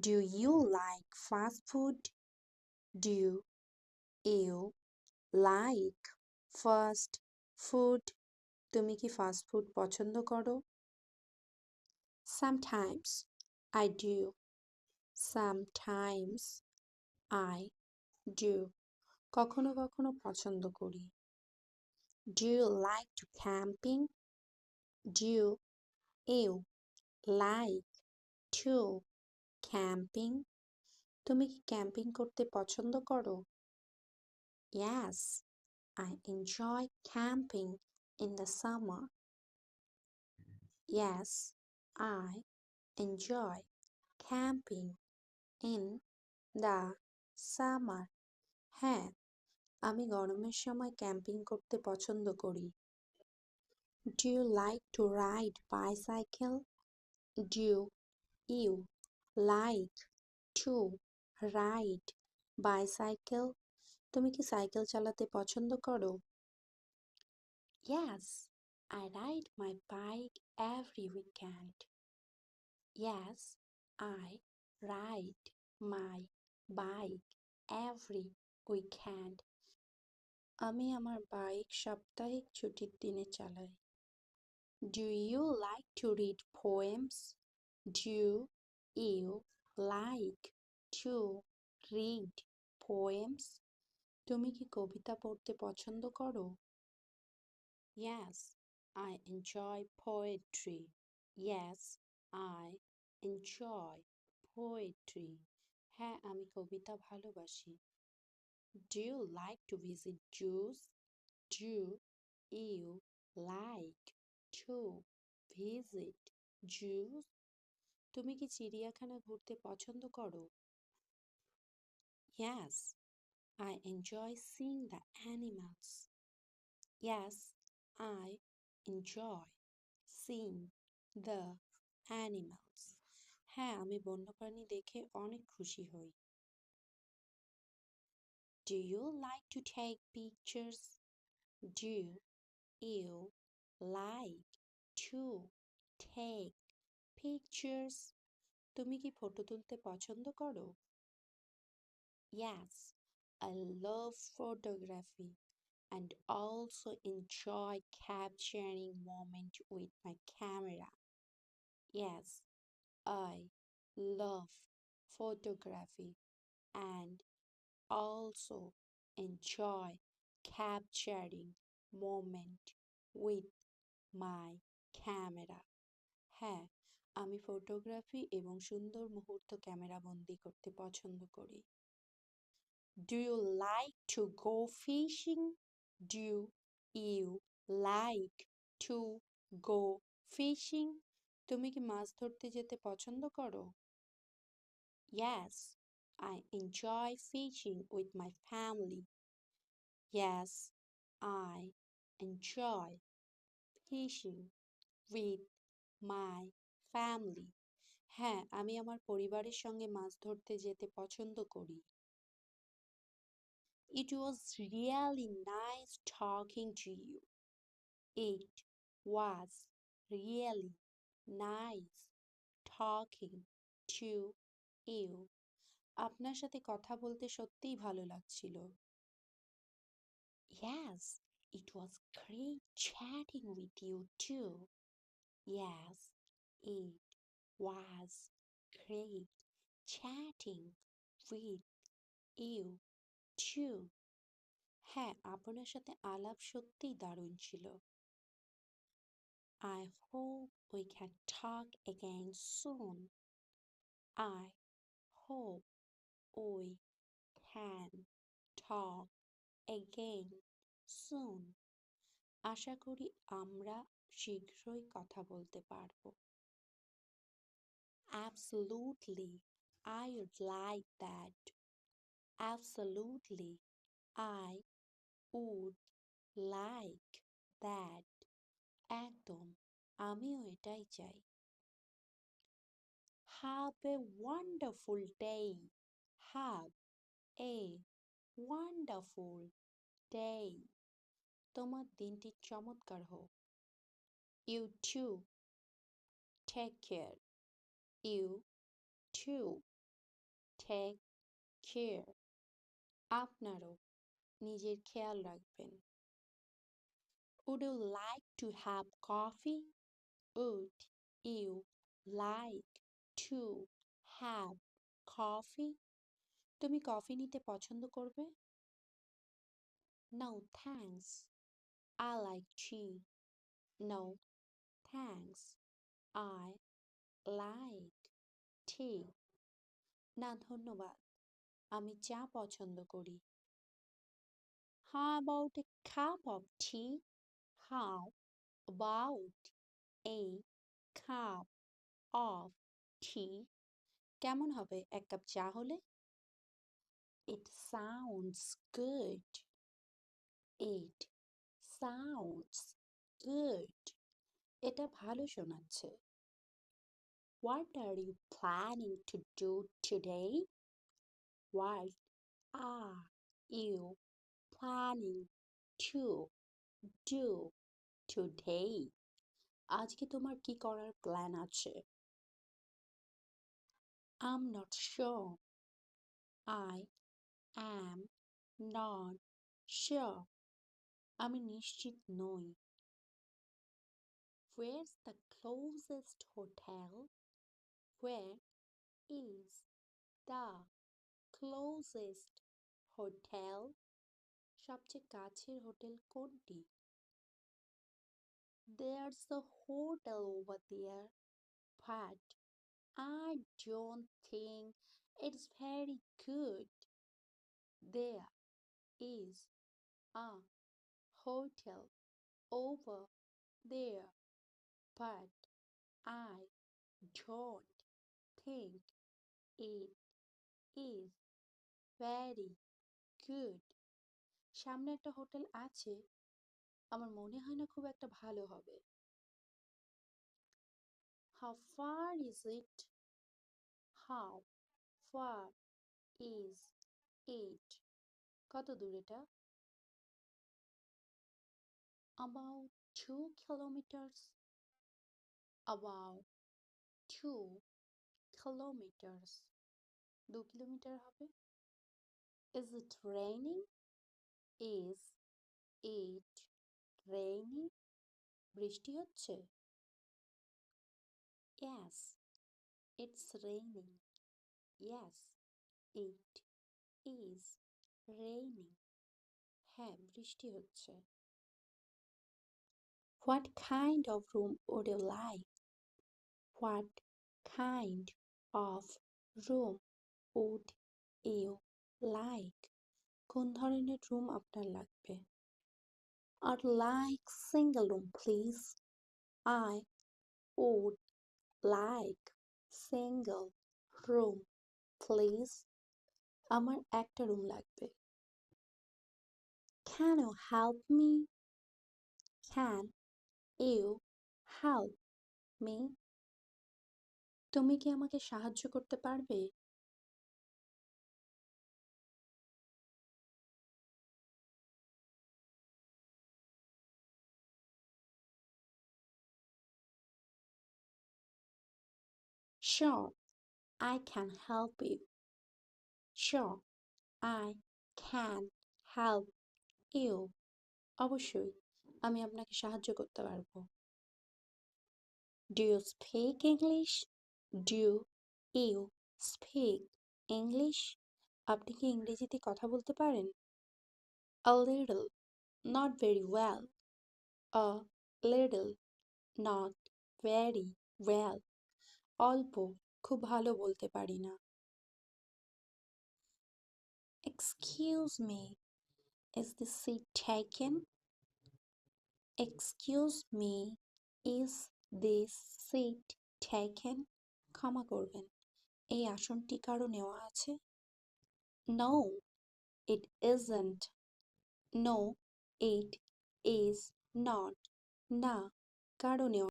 Do you like fast food? Do you like fast food? তুমি কি fast food পছন্দ করো? Sometimes I do. Sometimes I do. কখনো কখনো পছন্দ করি। Do you like to camping? Do you like to camping? তুমি কি ক্যাম্পিং করতে পছন্দ করো? Yes I enjoy camping in the summer yes I enjoy camping in the summer হ্যাঁ আমি গরমের সময় ক্যাম্পিং করতে পছন্দ করি। Do like to ride bicycle do you like to ride bicycle? তুমি কি সাইকেল চালাতে পছন্দ করো? Yes, I ride my bike every weekend. Yes, I ride my bike every weekend. আমি আমার বাইক সাপ্তাহিক ছুটির দিনে চালাই। Do you like to read poems? Do you like to read poems? তুমি কি কবিতা পড়তে পছন্দ করো? Yes, I enjoy poetry. Yes, I enjoy poetry. হ্যাঁ আমি কবিতা ভালোবাসি। Do you like to visit zoos? Do you like to visit zoos? তুমি কি চিড়িয়াখানা ঘুরতে পছন্দ করো? Yes I enjoy seeing the animals yes I enjoy seeing the animals হ্যাঁ আমি বন্যপ্রাণী দেখে অনেক খুশি হই। Do you like to take pictures do you like to take pictures? তুমি কি ফটো তুলতে পছন্দ করো? Yes, I love photography and also enjoy capturing moment with my camera. Yes, I love photography and also enjoy capturing moment with my camera. হ্যাঁ আমি photography এবং সুন্দর মুহূর্ত ক্যামেরা বন্দি করতে পছন্দ করি। Do you like to go fishing do you like to go fishing তুমি কি মাছ ধরতে যেতে পছন্দ করো? Yes I enjoy fishing with my family yes I enjoy fishing with my family. হ্যাঁ আমি আমার পরিবারের সঙ্গে মাছ ধরতে যেতে পছন্দ করি It was really nice talking to you. It was really nice talking to you. আপনার সাথে কথা বলতে সত্যিই ভালো লাগছিল Yes, it was great chatting with you too. Yes, eat, was, create, chatting, read, you, chew. হ্যাঁ আপনার সাথে আলাপ সত্যিই দারুণ ছিল। I hope we can talk again soon I hope we can talk again soon আশা করি আমরা শীঘ্রই কথা বলতে পারব। Absolutely, I would like that. Absolutely, I would like that. একদম আমিও এটাই চাই Have a wonderful day. Have a wonderful day. তোমার দিনটি চমৎকার হোক You too. Take care. You too. Take care আপনারও নিজের খেয়াল রাখবেন Would you like to have coffee? Would you like to have coffee? তুমি কফি নিতে পছন্দ করবে? No, thanks. I like tea. No, thanks. I like tea ঠিক। না, ধন্যবাদ। আমি চা পছন্দ করি। How about a of tea how about a cup of tea কেমন হবে এক কাপ চা হলে? It sounds good it sounds good এটা ভালো শোনাচ্ছে। What are you planning to do today? What are you planning to do today? আজকে তোমার কি করার প্ল্যান আছে I'm not sure. I am not sure. আমি নিশ্চিত নই Where's the closest hotel? Where is the closest hotel? সবচেয়ে কাছের হোটেল কোনটি There's a hotel over there, but I don't think it's very good. There is a hotel over there, but I don't think it is very good. সামনে একটা hotel আছে আমার মনে হয় না খুব একটা ভালো হবে How far is it? How far is it? কত দূর এটা About two kilometers. About two kilometers. দু কিলোমিটার হবে Is it raining? Is it raining? বৃষ্টি হচ্ছে Yes, it's raining. Yes, it is raining. হ্যাঁ বৃষ্টি হচ্ছে What kind of room would you like? What kind of room would you like? কোন ধরনের room আপনার লাগবে I'd like single room please. I would like single room please. আমার একটা room লাগবে Can you help me? Can you help me? তুমি কি আমাকে সাহায্য করতে পারবে Sure, I can help you. Sure, I can help you. অবশ্যই আমি আপনাকে সাহায্য করতে পারব Do you speak English? Do you speak English? আপনি কি ইংরেজিতে কথা বলতে পারেন A little, not very well. A little, not very well. অল্প খুব ভালো বলতে পারি না Excuse me, is the seat taken? Excuse me, is this seat taken? ক্ষমা করবেন। এই আসনটি কারও নেওয়া আছে? No it isn't no it is not না, কারও নেওয়া